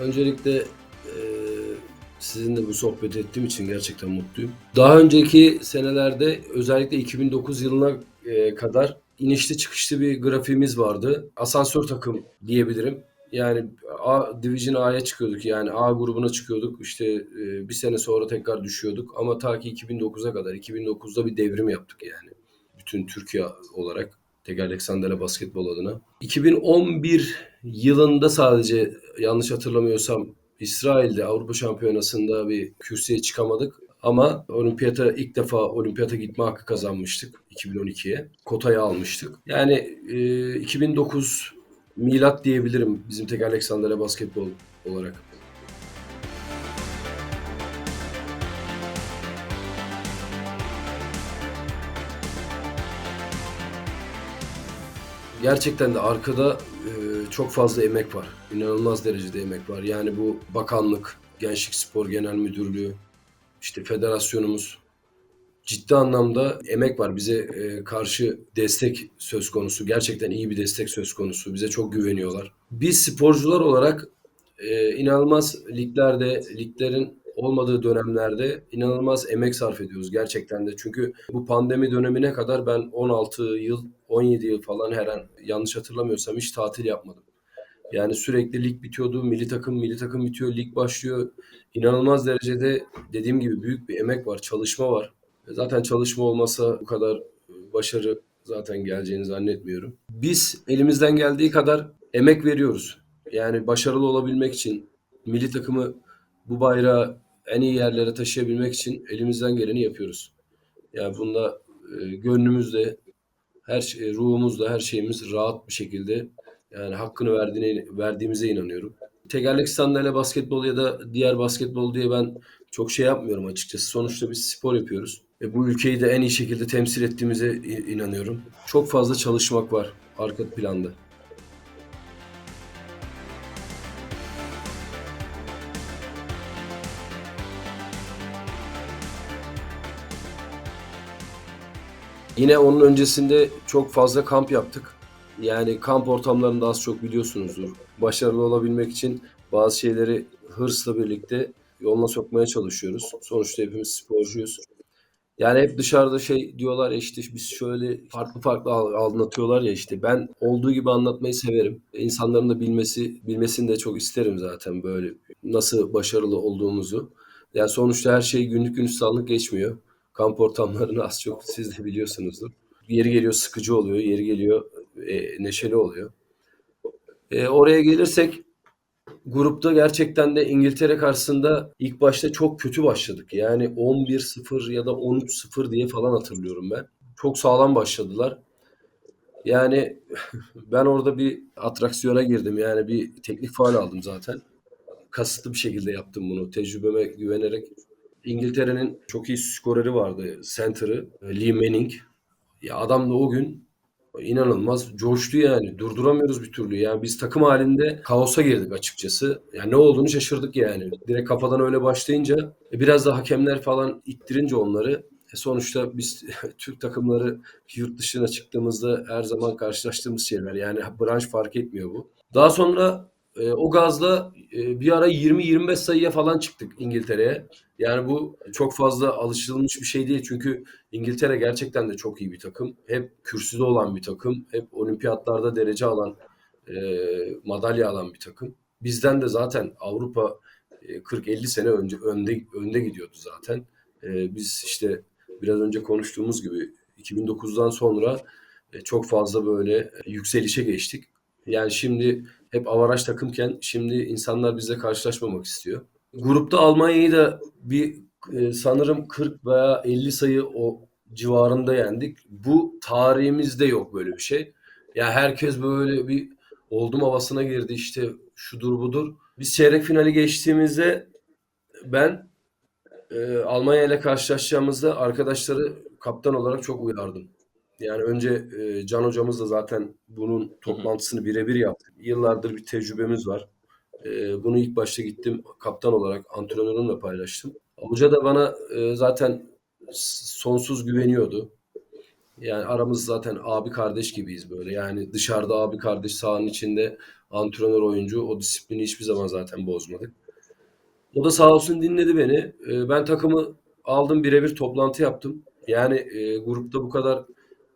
Öncelikle e, sizinle bu sohbet ettiğim için gerçekten mutluyum. Daha önceki senelerde özellikle 2009 yılına e, kadar inişli çıkışlı bir grafiğimiz vardı. Asansör takım diyebilirim. Yani A, Division A'ya çıkıyorduk yani A grubuna çıkıyorduk. İşte e, bir sene sonra tekrar düşüyorduk. Ama ta ki 2009'a kadar 2009'da bir devrim yaptık yani. Bütün Türkiye olarak Tekerlek Sandalye Basketbol adına. 2011 yılında sadece yanlış hatırlamıyorsam İsrail'de Avrupa Şampiyonası'nda bir kürsüye çıkamadık. Ama olimpiyata ilk defa olimpiyata gitme hakkı kazanmıştık 2012'ye. Kotayı almıştık. Yani e, 2009 milat diyebilirim bizim tekerlek sandalye basketbol olarak. Gerçekten de arkada çok fazla emek var. İnanılmaz derecede emek var. Yani bu bakanlık, Gençlik Spor Genel Müdürlüğü, işte federasyonumuz ciddi anlamda emek var. Bize e, karşı destek söz konusu. Gerçekten iyi bir destek söz konusu. Bize çok güveniyorlar. Biz sporcular olarak e, inanılmaz liglerde, liglerin olmadığı dönemlerde inanılmaz emek sarf ediyoruz gerçekten de. Çünkü bu pandemi dönemine kadar ben 16 yıl, 17 yıl falan her an yanlış hatırlamıyorsam hiç tatil yapmadım. Yani sürekli lig bitiyordu, milli takım, milli takım bitiyor, lig başlıyor. İnanılmaz derecede dediğim gibi büyük bir emek var, çalışma var. Zaten çalışma olmasa bu kadar başarı zaten geleceğini zannetmiyorum. Biz elimizden geldiği kadar emek veriyoruz. Yani başarılı olabilmek için milli takımı bu bayrağı en iyi yerlere taşıyabilmek için elimizden geleni yapıyoruz. Yani bunda e, gönlümüzde, her şey, ruhumuzda, her şeyimiz rahat bir şekilde yani hakkını verdiğine, verdiğimize inanıyorum. Tekerlek sandalye basketbol ya da diğer basketbol diye ben çok şey yapmıyorum açıkçası. Sonuçta biz spor yapıyoruz. E, bu ülkeyi de en iyi şekilde temsil ettiğimize inanıyorum. Çok fazla çalışmak var arka planda. Yine onun öncesinde çok fazla kamp yaptık. Yani kamp ortamlarında az çok biliyorsunuzdur. Başarılı olabilmek için bazı şeyleri hırsla birlikte yoluna sokmaya çalışıyoruz. Sonuçta hepimiz sporcuyuz. Yani hep dışarıda şey diyorlar ya işte biz şöyle farklı farklı anlatıyorlar ya işte ben olduğu gibi anlatmayı severim. İnsanların da bilmesi bilmesini de çok isterim zaten böyle nasıl başarılı olduğumuzu. Yani sonuçta her şey günlük gülistanlık geçmiyor. Kamp ortamlarını az çok siz de biliyorsunuzdur. Yeri geliyor sıkıcı oluyor, yeri geliyor e, neşeli oluyor. E, oraya gelirsek grupta gerçekten de İngiltere karşısında ilk başta çok kötü başladık. Yani 11-0 ya da 13-0 diye falan hatırlıyorum ben. Çok sağlam başladılar. Yani ben orada bir atraksiyona girdim. Yani bir teknik faal aldım zaten. Kasıtlı bir şekilde yaptım bunu. Tecrübeme güvenerek. İngiltere'nin çok iyi skoreri vardı. Center'ı. Lee Manning. Ya adam da o gün inanılmaz coştu yani. Durduramıyoruz bir türlü. Yani biz takım halinde kaosa girdik açıkçası. Yani ne olduğunu şaşırdık yani. Direkt kafadan öyle başlayınca e, biraz da hakemler falan ittirince onları e, sonuçta biz Türk takımları yurt dışına çıktığımızda her zaman karşılaştığımız şeyler. Yani branş fark etmiyor bu. Daha sonra e, o gazla e, bir ara 20-25 sayıya falan çıktık İngiltere'ye. Yani bu çok fazla alışılmış bir şey değil. Çünkü İngiltere gerçekten de çok iyi bir takım. Hep kürsüde olan bir takım. Hep olimpiyatlarda derece alan, e, madalya alan bir takım. Bizden de zaten Avrupa e, 40-50 sene önce önde önde gidiyordu zaten. E, biz işte biraz önce konuştuğumuz gibi 2009'dan sonra e, çok fazla böyle yükselişe geçtik. Yani şimdi hep avaraj takımken şimdi insanlar bizle karşılaşmamak istiyor. Grupta Almanya'yı da bir e, sanırım 40 veya 50 sayı o civarında yendik. Bu tarihimizde yok böyle bir şey. Ya yani herkes böyle bir oldum havasına girdi işte şudur budur. Biz çeyrek finali geçtiğimizde ben e, Almanya ile karşılaşacağımızda arkadaşları kaptan olarak çok uyardım. Yani önce e, Can hocamız da zaten bunun toplantısını birebir yaptı. Yıllardır bir tecrübemiz var. E, bunu ilk başta gittim kaptan olarak antrenörümle paylaştım. Hoca da bana e, zaten sonsuz güveniyordu. Yani aramız zaten abi kardeş gibiyiz böyle. Yani dışarıda abi kardeş, sahanın içinde antrenör oyuncu. O disiplini hiçbir zaman zaten bozmadık. O da sağ olsun dinledi beni. Ee, ben takımı aldım birebir toplantı yaptım. Yani e, grupta bu kadar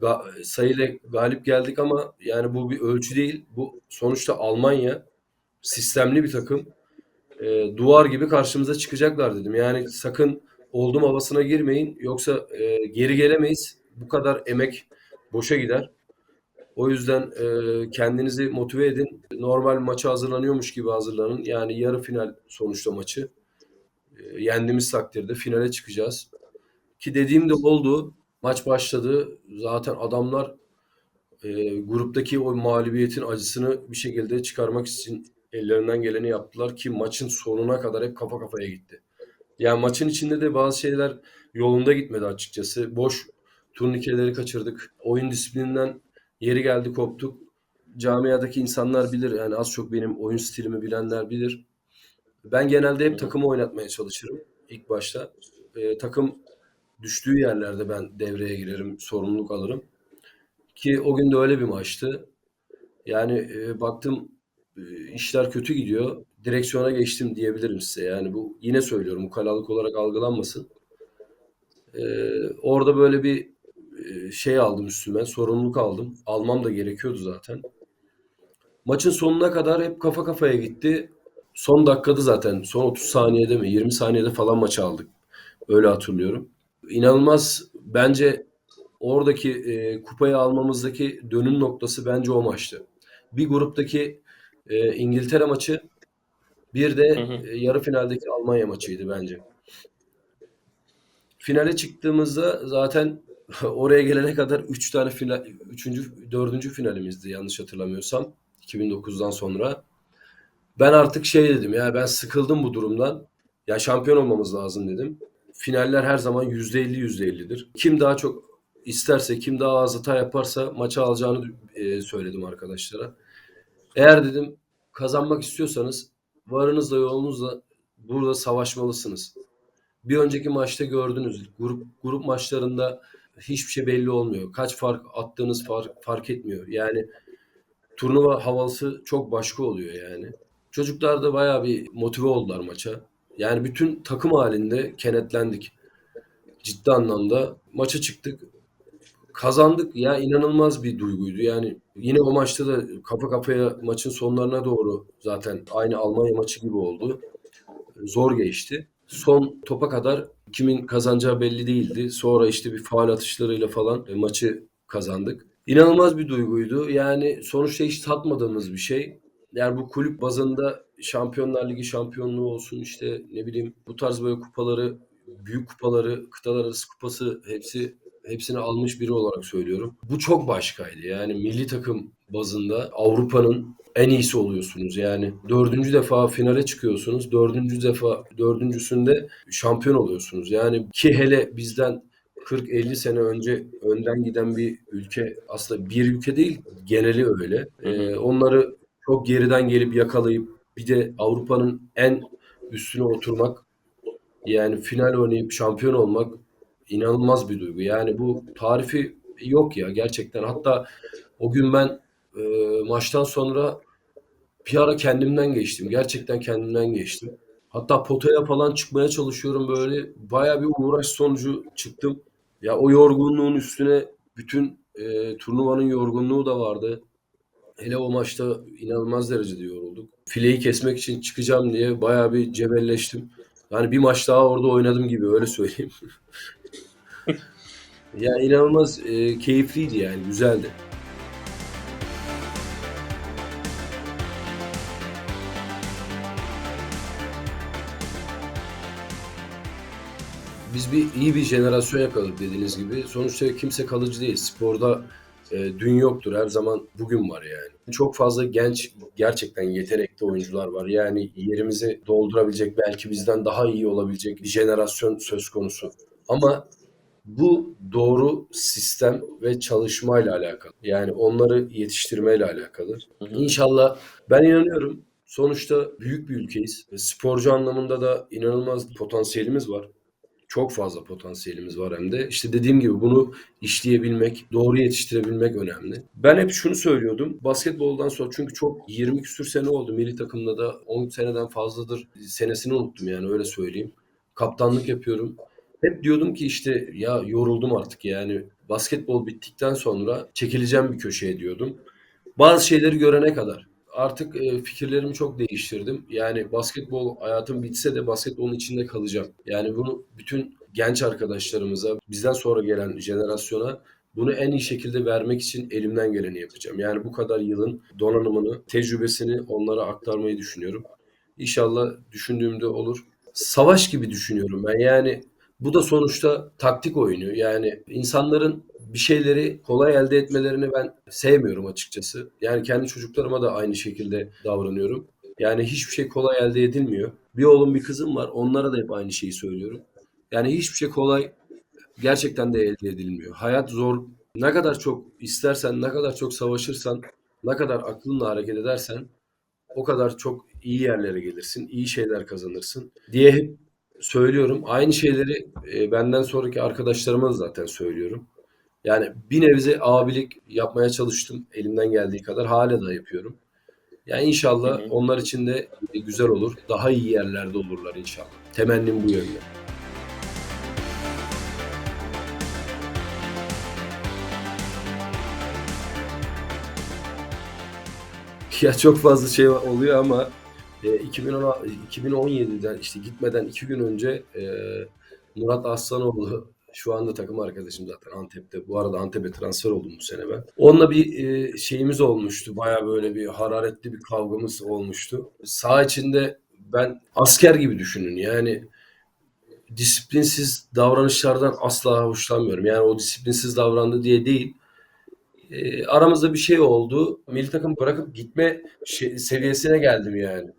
ga- sayıyla galip geldik ama yani bu bir ölçü değil. Bu sonuçta Almanya sistemli bir takım. Ee, duvar gibi karşımıza çıkacaklar dedim. Yani sakın oldum havasına girmeyin yoksa e, geri gelemeyiz. Bu kadar emek boşa gider. O yüzden e, kendinizi motive edin. Normal maça hazırlanıyormuş gibi hazırlanın. Yani yarı final sonuçta maçı. E, yendiğimiz takdirde finale çıkacağız. Ki dediğim de oldu. Maç başladı. Zaten adamlar e, gruptaki o mağlubiyetin acısını bir şekilde çıkarmak için ellerinden geleni yaptılar ki maçın sonuna kadar hep kafa kafaya gitti. Yani maçın içinde de bazı şeyler yolunda gitmedi açıkçası. Boş turnikeleri kaçırdık. Oyun disiplininden yeri geldi koptuk. Camiadaki insanlar bilir yani az çok benim oyun stilimi bilenler bilir. Ben genelde hep takımı oynatmaya çalışırım ilk başta. Ee, takım düştüğü yerlerde ben devreye girerim, sorumluluk alırım. Ki o gün de öyle bir maçtı. Yani e, baktım e, işler kötü gidiyor. Direksiyona geçtim diyebilirim size. Yani bu yine söylüyorum ukalalık olarak algılanmasın. Ee, orada böyle bir e, şey aldım üstüme, sorumluluk aldım. Almam da gerekiyordu zaten. Maçın sonuna kadar hep kafa kafaya gitti. Son dakikada zaten son 30 saniyede mi 20 saniyede falan maçı aldık. Öyle hatırlıyorum. İnanılmaz bence oradaki e, kupayı almamızdaki dönüm noktası bence o maçtı. Bir gruptaki e, İngiltere maçı, bir Hı de hı. e, yarı finaldeki Almanya maçıydı bence. Finale çıktığımızda zaten oraya gelene kadar 3 tane final, 3. 4. finalimizdi yanlış hatırlamıyorsam 2009'dan sonra. Ben artık şey dedim ya ben sıkıldım bu durumdan. Ya şampiyon olmamız lazım dedim. Finaller her zaman %50 %50'dir. Kim daha çok isterse, kim daha az hata yaparsa maçı alacağını e, söyledim arkadaşlara. Eğer dedim kazanmak istiyorsanız varınızla yoğunuzla burada savaşmalısınız. Bir önceki maçta gördünüz. Grup grup maçlarında hiçbir şey belli olmuyor. Kaç fark attığınız fark, fark etmiyor. Yani turnuva havası çok başka oluyor yani. Çocuklar da bayağı bir motive oldular maça. Yani bütün takım halinde kenetlendik. Ciddi anlamda maça çıktık. Kazandık ya inanılmaz bir duyguydu. Yani yine o maçta da kafa kafaya maçın sonlarına doğru zaten aynı Almanya maçı gibi oldu. Zor geçti. Son topa kadar kimin kazanacağı belli değildi. Sonra işte bir faul atışlarıyla falan e, maçı kazandık. İnanılmaz bir duyguydu. Yani sonuçta hiç tatmadığımız bir şey. Yani bu kulüp bazında Şampiyonlar Ligi şampiyonluğu olsun işte ne bileyim bu tarz böyle kupaları, büyük kupaları, kıtalar arası kupası hepsi hepsini almış biri olarak söylüyorum. Bu çok başkaydı. Yani milli takım bazında Avrupa'nın en iyisi oluyorsunuz. Yani dördüncü defa finale çıkıyorsunuz. Dördüncü defa dördüncüsünde şampiyon oluyorsunuz. Yani ki hele bizden 40-50 sene önce önden giden bir ülke aslında bir ülke değil geneli öyle. Ee, onları çok geriden gelip yakalayıp bir de Avrupa'nın en üstüne oturmak yani final oynayıp şampiyon olmak inanılmaz bir duygu. Yani bu tarifi yok ya gerçekten. Hatta o gün ben e, maçtan sonra bir ara kendimden geçtim. Gerçekten kendimden geçtim. Hatta potaya falan çıkmaya çalışıyorum böyle. Baya bir uğraş sonucu çıktım. Ya o yorgunluğun üstüne bütün e, turnuvanın yorgunluğu da vardı. Hele o maçta inanılmaz derecede yorulduk. Fileyi kesmek için çıkacağım diye baya bir cebelleştim. Yani bir maç daha orada oynadım gibi öyle söyleyeyim. Ya inanılmaz e, keyifliydi yani güzeldi. Biz bir iyi bir jenerasyon yakaladık dediğiniz gibi. Sonuçta kimse kalıcı değil. Sporda e, dün yoktur. Her zaman bugün var yani. Çok fazla genç gerçekten yetenekli oyuncular var. Yani yerimizi doldurabilecek belki bizden daha iyi olabilecek bir jenerasyon söz konusu. Ama bu doğru sistem ve çalışmayla alakalı. Yani onları yetiştirmeyle alakalı. İnşallah ben inanıyorum. Sonuçta büyük bir ülkeyiz. Sporcu anlamında da inanılmaz potansiyelimiz var. Çok fazla potansiyelimiz var hem de. İşte dediğim gibi bunu işleyebilmek, doğru yetiştirebilmek önemli. Ben hep şunu söylüyordum. Basketboldan sonra çünkü çok 20 küsür sene oldu. Milli takımda da 10 seneden fazladır. Senesini unuttum yani öyle söyleyeyim. Kaptanlık yapıyorum. Hep diyordum ki işte ya yoruldum artık yani basketbol bittikten sonra çekileceğim bir köşeye diyordum. Bazı şeyleri görene kadar. Artık e, fikirlerimi çok değiştirdim. Yani basketbol hayatım bitse de basketbolun içinde kalacağım. Yani bunu bütün genç arkadaşlarımıza, bizden sonra gelen jenerasyona bunu en iyi şekilde vermek için elimden geleni yapacağım. Yani bu kadar yılın donanımını, tecrübesini onlara aktarmayı düşünüyorum. İnşallah düşündüğümde olur. Savaş gibi düşünüyorum ben. Yani bu da sonuçta taktik oyunu. Yani insanların bir şeyleri kolay elde etmelerini ben sevmiyorum açıkçası. Yani kendi çocuklarıma da aynı şekilde davranıyorum. Yani hiçbir şey kolay elde edilmiyor. Bir oğlum bir kızım var. Onlara da hep aynı şeyi söylüyorum. Yani hiçbir şey kolay gerçekten de elde edilmiyor. Hayat zor. Ne kadar çok istersen, ne kadar çok savaşırsan, ne kadar aklınla hareket edersen o kadar çok iyi yerlere gelirsin, iyi şeyler kazanırsın diye hep söylüyorum. Aynı şeyleri e, benden sonraki arkadaşlarıma da zaten söylüyorum. Yani bir nebze abilik yapmaya çalıştım elimden geldiği kadar. Hala da yapıyorum. Yani inşallah Hı hı. onlar için de güzel olur. Daha iyi yerlerde olurlar inşallah. Temennim bu yönde. Ya çok fazla şey oluyor ama e, 2010 2017'den işte gitmeden iki gün önce e, Murat Aslanoğlu şu anda takım arkadaşım zaten Antep'te. Bu arada Antep'e transfer oldum bu sene ben. Onunla bir e, şeyimiz olmuştu. Baya böyle bir hararetli bir kavgamız olmuştu. Sağ içinde ben asker gibi düşünün. Yani disiplinsiz davranışlardan asla hoşlanmıyorum. Yani o disiplinsiz davrandı diye değil. E, aramızda bir şey oldu. Milli takım bırakıp gitme şey- seviyesine geldim yani.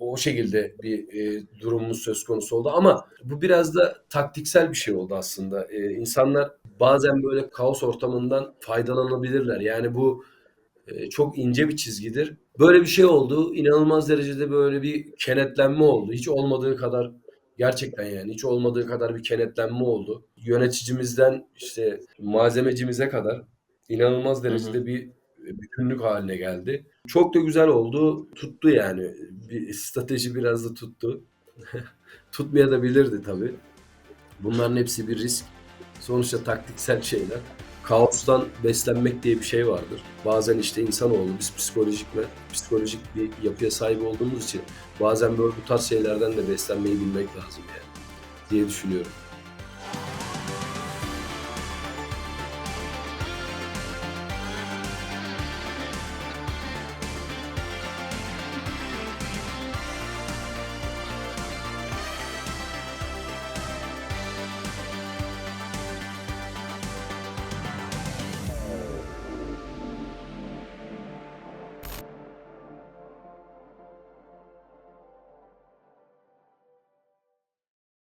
O, şekilde bir e, durumumuz söz konusu oldu ama bu biraz da taktiksel bir şey oldu aslında. E, insanlar bazen böyle kaos ortamından faydalanabilirler. Yani bu e, çok ince bir çizgidir. Böyle bir şey oldu. İnanılmaz derecede böyle bir kenetlenme oldu. Hiç olmadığı kadar gerçekten yani hiç olmadığı kadar bir kenetlenme oldu. Yöneticimizden işte malzemecimize kadar inanılmaz Hı derecede hı. bir bütünlük haline geldi. Çok da güzel oldu. Tuttu yani. Bir strateji biraz da tuttu. Tutmayabilirdi tabii. Bunların hepsi bir risk. Sonuçta taktiksel şeyler. Kaostan beslenmek diye bir şey vardır. Bazen işte insanoğlu biz psikolojik ve psikolojik bir yapıya sahip olduğumuz için bazen böyle bu tarz şeylerden de beslenmeyi bilmek lazım yani diye düşünüyorum.